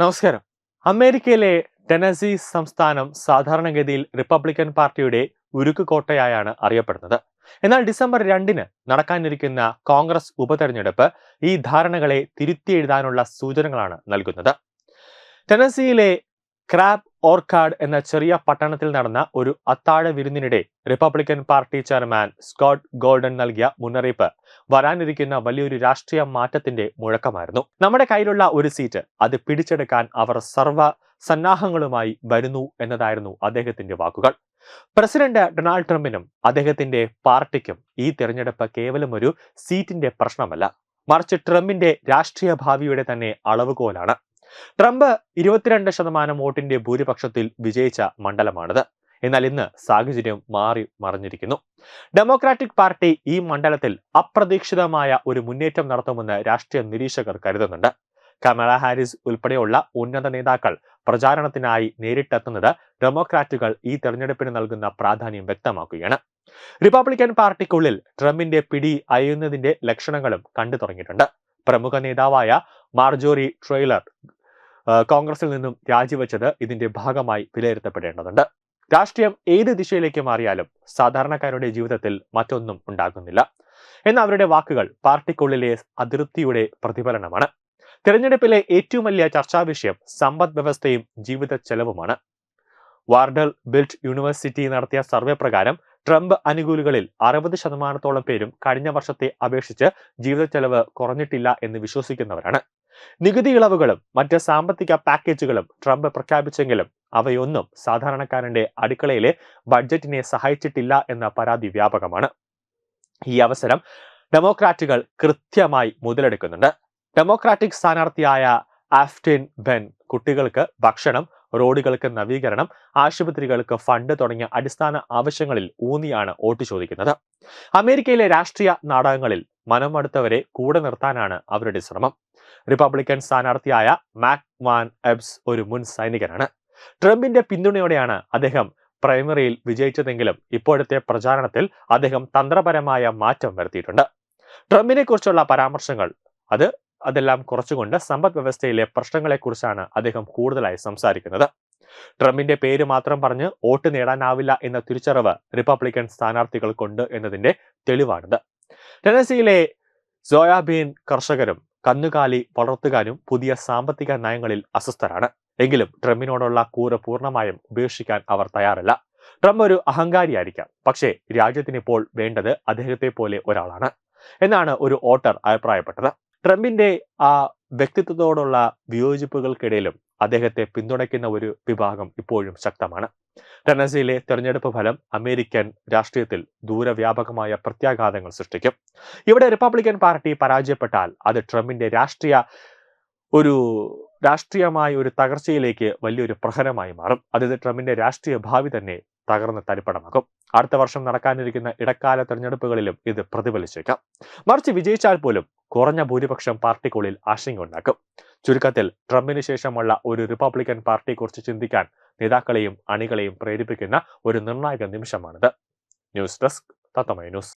നമസ്കാരം. അമേരിക്കയിലെ ടെനസി സംസ്ഥാനം സാധാരണഗതിയിൽ റിപ്പബ്ലിക്കൻ പാർട്ടിയുടെ ഉരുക്കുകോട്ടയായാണ് അറിയപ്പെടുന്നത്. എന്നാൽ ഡിസംബർ രണ്ടിന് നടക്കാനിരിക്കുന്ന കോൺഗ്രസ് ഉപതെരഞ്ഞെടുപ്പ് ഈ ധാരണകളെ തിരുത്തി എഴുതാനുള്ള സൂചനകളാണ് നൽകുന്നത്. ടെനസിയിലെ ക്രാബ് ഓർക്കാഡ് എന്ന ചെറിയ പട്ടണത്തിൽ നടന്ന ഒരു അത്താഴ വിരുന്നിനിടെ Republican party chairman Scott Golden നൽകിയ മുന്നറിയിപ്പ് വരാനിരിക്കുന്ന വലിയൊരു രാഷ്ട്രീയ മാറ്റത്തിന്റെ മുഴക്കമായിരുന്നു. നമ്മുടെ കയ്യിലുള്ള ഒരു സീറ്റ് അത് പിടിച്ചെടുക്കാൻ അവർ സർവ സന്നാഹങ്ങളുമായി വരുന്നു എന്നതായിരുന്നു അദ്ദേഹത്തിന്റെ വാക്കുകൾ. പ്രസിഡന്റ് ഡൊണാൾഡ് ട്രംപിനും അദ്ദേഹത്തിന്റെ പാർട്ടിക്കും ഈ തിരഞ്ഞെടുപ്പ് കേവലം ഒരു സീറ്റിന്റെ പ്രശ്നമല്ല. മറിച്ച് ട്രംപിന്റെ രാഷ്ട്രീയ ഭാവിയുടെ തന്നെ അളവുകോലാണ്. ട്രംപ് ഇരുപത്തിരണ്ട് ശതമാനം വോട്ടിന്റെ ഭൂരിപക്ഷത്തിൽ വിജയിച്ച മണ്ഡലമാണിത്. എന്നാൽ ഇന്ന് സാഹചര്യം മാറി മറിഞ്ഞിരിക്കുന്നു. ഡെമോക്രാറ്റിക് പാർട്ടി ഈ മണ്ഡലത്തിൽ അപ്രതീക്ഷിതമായ ഒരു മുന്നേറ്റം നടത്തുമെന്ന് രാഷ്ട്രീയ നിരീക്ഷകർ കരുതുന്നുണ്ട്. കമല ഹാരിസ് ഉൾപ്പെടെയുള്ള ഉന്നത നേതാക്കൾ പ്രചാരണത്തിനായി നേരിട്ടെത്തുന്നത് ഡെമോക്രാറ്റുകൾ ഈ തെരഞ്ഞെടുപ്പിന് നൽകുന്ന പ്രാധാന്യം വ്യക്തമാക്കുകയാണ്. റിപ്പബ്ലിക്കൻ പാർട്ടിക്കുള്ളിൽ ട്രംപിന്റെ പിടി അയയുന്നതിന്റെ ലക്ഷണങ്ങളും കണ്ടു തുടങ്ങിയിട്ടുണ്ട്. പ്രമുഖ നേതാവായ മാർജോറി ട്രെയിലർ കോൺഗ്രസിൽ നിന്നും രാജിവെച്ചത് ഇതിന്റെ ഭാഗമായി വിലയിരുത്തപ്പെടേണ്ടതുണ്ട്. രാഷ്ട്രീയം ഏത് ദിശയിലേക്ക് മാറിയാലും സാധാരണക്കാരുടെ ജീവിതത്തിൽ മറ്റൊന്നും ഉണ്ടാകുന്നില്ല. എന്ന അവരുടെ വാക്കുകൾ പാർട്ടിക്കുള്ളിലെ അതൃപ്തിയുടെ പ്രതിഫലനമാണ്. തിരഞ്ഞെടുപ്പിലെ ഏറ്റവും വലിയ ചർച്ചാ വിഷയം സമ്പദ് വ്യവസ്ഥയും ജീവിത ചെലവുമാണ്. വാർഡൽ ബിൽറ്റ് യൂണിവേഴ്സിറ്റി നടത്തിയ സർവേ പ്രകാരം ട്രംപ് അനുകൂലികളിൽ അറുപത് ശതമാനത്തോളം പേരും കഴിഞ്ഞ വർഷത്തെ അപേക്ഷിച്ച് ജീവിത ചെലവ് കുറഞ്ഞിട്ടില്ല എന്ന് വിശ്വസിക്കുന്നവരാണ്. നികുതി ഇളവുകളും മറ്റ് സാമ്പത്തിക പാക്കേജുകളും ട്രംപ് പ്രഖ്യാപിച്ചെങ്കിലും അവയൊന്നും സാധാരണക്കാരന്റെ അടുക്കളയിലെ ബഡ്ജറ്റിനെ സഹായിച്ചിട്ടില്ല എന്ന പരാതി വ്യാപകമാണ്. ഈ അവസരം ഡെമോക്രാറ്റുകൾ കൃത്യമായി മുതലെടുക്കുന്നുണ്ട്. ഡെമോക്രാറ്റിക് സ്ഥാനാർത്ഥിയായ ആഫ്റ്റിൻ ബെൻ കുട്ടികൾക്ക് ഭക്ഷണം റോഡുകൾക്ക് നവീകരണം ആശുപത്രികൾക്ക് ഫണ്ട് തുടങ്ങിയ അടിസ്ഥാന ആവശ്യങ്ങളിൽ ഊന്നിയാണ് വോട്ട് ചോദിക്കുന്നത്. അമേരിക്കയിലെ രാഷ്ട്രീയ നാടകങ്ങളിൽ മനമടുത്തവരെ കൂടെ നിർത്താനാണ് അവരുടെ ശ്രമം. റിപ്പബ്ലിക്കൻ സ്ഥാനാർത്ഥിയായ മാക് വാൻ എബ്സ് ഒരു മുൻ സൈനികനാണ്. ട്രംപിന്റെ പിന്തുണയോടെയാണ് അദ്ദേഹം പ്രൈമറിയിൽ വിജയിച്ചതെങ്കിലും ഇപ്പോഴത്തെ പ്രചാരണത്തിൽ അദ്ദേഹം തന്ത്രപരമായ മാറ്റം വരുത്തിയിട്ടുണ്ട്. ട്രംപിനെ കുറിച്ചുള്ള പരാമർശങ്ങൾ അത് അതെല്ലാം കുറച്ചുകൊണ്ട് സമ്പദ് വ്യവസ്ഥയിലെ പ്രശ്നങ്ങളെക്കുറിച്ചാണ് അദ്ദേഹം കൂടുതലായി സംസാരിക്കുന്നത്. ട്രംപിന്റെ പേര് മാത്രം പറഞ്ഞ് വോട്ട് നേടാനാവില്ല എന്ന തിരിച്ചറിവ് റിപ്പബ്ലിക്കൻ സ്ഥാനാർത്ഥികൾക്കുണ്ട് എന്നതിന്റെ തെളിവാണിത്. ടെനസിയിലെ സോയാബീൻ കർഷകരും കന്നുകാലി വളർത്തുകാരും പുതിയ സാമ്പത്തിക നയങ്ങളിൽ അസ്വസ്ഥരാണ്. എങ്കിലും ട്രംപിനോടുള്ള കൂറ് പൂർണമായും ഉപേക്ഷിക്കാൻ അവർ തയ്യാറല്ല. ട്രംപ് ഒരു അഹങ്കാരിയായിരിക്കാം. പക്ഷേ രാജ്യത്തിന് ഇപ്പോൾ വേണ്ടത് അദ്ദേഹത്തെ പോലെ ഒരാളാണ്. എന്നാണ് ഒരു ഓട്ടർ അഭിപ്രായപ്പെട്ടത്. ട്രംപിന്റെ ആ വ്യക്തിത്വത്തോടുള്ള വിയോജിപ്പുകൾക്കിടയിലും അദ്ദേഹത്തെ പിന്തുണയ്ക്കുന്ന ഒരു വിഭാഗം ഇപ്പോഴും ശക്തമാണ്. ടെനസിയിലെ തെരഞ്ഞെടുപ്പ് ഫലം അമേരിക്കൻ രാഷ്ട്രീയത്തിൽ ദൂരവ്യാപകമായ പ്രത്യാഘാതങ്ങൾ സൃഷ്ടിക്കും. ഇവിടെ റിപ്പബ്ലിക്കൻ പാർട്ടി പരാജയപ്പെട്ടാൽ അത് ട്രംപിന്റെ രാഷ്ട്രീയ ഒരു രാഷ്ട്രീയമായ ഒരു തകർച്ചയിലേക്ക് വലിയൊരു പ്രഹരമായി മാറും. അതായത് ട്രംപിന്റെ രാഷ്ട്രീയ ഭാവി തന്നെ തകർന്ന് തരിപ്പണമാകും. അടുത്ത വർഷം നടക്കാനിരിക്കുന്ന ഇടക്കാല തെരഞ്ഞെടുപ്പുകളിലും ഇത് പ്രതിഫലിച്ചേക്കാം. മറിച്ച് വിജയിച്ചാൽ പോലും കുറഞ്ഞ ഭൂരിപക്ഷം പാർട്ടിക്കുള്ളിൽ ആശങ്കയുണ്ടാക്കും ചുരുക്കത്തിൽ ട്രംപിന് ശേഷമുള്ള ഒരു റിപ്പബ്ലിക്കൻ പാർട്ടിയെക്കുറിച്ച് ചിന്തിക്കാൻ നേതാക്കളെയും അണികളെയും പ്രേരിപ്പിക്കുന്ന ഒരു നിർണായക നിമിഷമാണിത്. ന്യൂസ് ഡെസ്ക് തത്തമയ ന്യൂസ്.